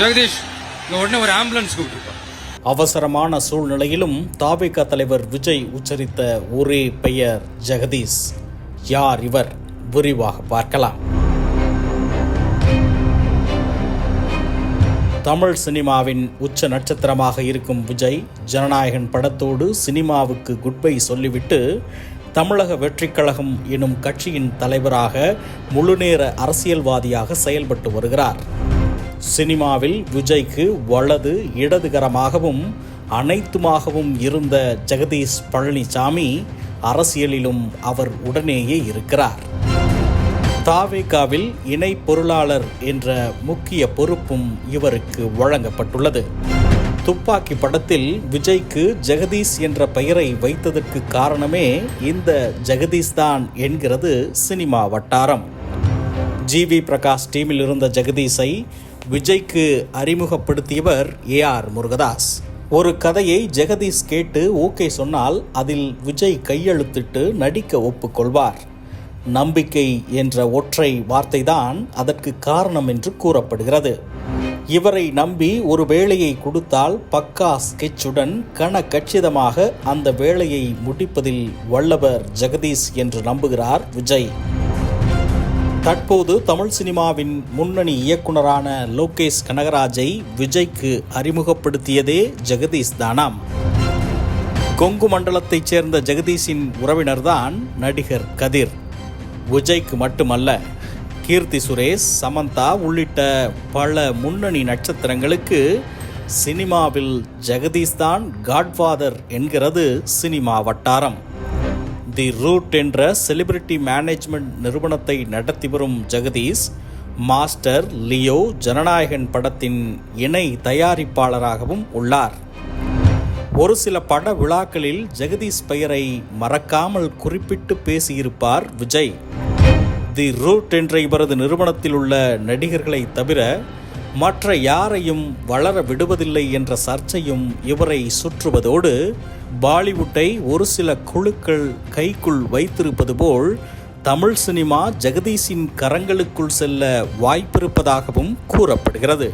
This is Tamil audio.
ஜெகதீஷ் உடனே ஒரு ஆம்புலன்ஸ் கூப்பிட்டுருப்பா. அவசரமான சூழ்நிலையிலும் தாபிகா தலைவர் விஜய் உச்சரித்த ஒரே பெயர் ஜெகதீஷ். யார் இவர்? விரிவாக பார்க்கலாம். தமிழ் சினிமாவின் உச்ச நட்சத்திரமாக இருக்கும் விஜய் ஜனநாயகன் படத்தோடு சினிமாவுக்கு குட்பை சொல்லிவிட்டு தமிழக வெற்றிக்கழகம் எனும் கட்சியின் தலைவராக முழுநேர அரசியல்வாதியாக செயல்பட்டு வருகிறார். சினிமாவில் விஜய்க்கு வலது இடதுகரமாகவும் அனைத்துமாகவும் இருந்த ஜெகதீஷ் பழனிசாமி அரசியலிலும் அவர் உடனேயே இருக்கிறார். தாவேகாவில் இணை பொருளாளர் என்ற முக்கிய பொறுப்பும் இவருக்கு வழங்கப்பட்டுள்ளது. துப்பாக்கி படத்தில் விஜய்க்கு ஜெகதீஷ் என்ற பெயரை வைத்ததற்கு காரணமே இந்த ஜெகதீஷ் தான் என்கிறது சினிமா வட்டாரம். ஜிவி பிரகாஷ் டீமில் இருந்த ஜெகதீஷை விஜய்க்கு அறிமுகப்படுத்தியவர் ஏ ஆர் முருகதாஸ். ஒரு கதையை ஜெகதீஷ் கேட்டு ஓகே சொன்னால் அதில் விஜய் கையெழுத்திட்டு நடிக்க ஒப்புக்கொள்வார். நம்பிக்கை என்ற ஒற்றை வார்த்தைதான் அதற்கு காரணம் என்று கூறப்படுகிறது. இவரை நம்பி ஒரு வேலையை கொடுத்தால் பக்கா ஸ்கெட்சுடன் கன கச்சிதமாக அந்த வேலையை முடிப்பதில் வல்லவர் ஜெகதீஷ் என்று நம்புகிறார் விஜய். தற்போது தமிழ் சினிமாவின் முன்னணி இயக்குனரான லோகேஷ் கனகராஜை விஜய்க்கு அறிமுகப்படுத்தியதே ஜெகதீஷ் தானாம். கொங்கு மண்டலத்தைச் சேர்ந்த ஜெகதீஷின் உறவினர்தான் நடிகர் கதிர். விஜய்க்கு மட்டுமல்ல கீர்த்தி சுரேஷ் சமந்தா உள்ளிட்ட பல முன்னணி நட்சத்திரங்களுக்கு சினிமாவில் ஜெகதீஷ் தான் காட்ஃபாதர் என்கிறது சினிமா வட்டாரம். தி ரூட் என்ற செலிபிரிட்டி மேனேஜ்மெண்ட் நிறுவனத்தை நடத்தி வரும் ஜெகதீஷ் மாஸ்டர் லியோ ஜனநாயகன் படத்தின் இணை தயாரிப்பாளராகவும் உள்ளார். ஒரு சில பட விழாக்களில் ஜெகதீஷ் பெயரை மறக்காமல் குறிப்பிட்டு பேசியிருப்பார் விஜய். தி ரூட் என்ற இவரது நிறுவனத்தில் உள்ள நடிகர்களை தவிர மற்ற யாரையும் வளர விடுவதில்லை என்ற சர்ச்சையும் இவரை சுற்றுவதோடு பாலிவுட்டை ஒரு சில குழுக்கள் கைக்குள் வைத்திருப்பது போல் தமிழ் சினிமா ஜெகதீஷின் கரங்களுக்குள் செல்ல வாய்ப்பிருப்பதாகவும் கூறப்படுகிறது.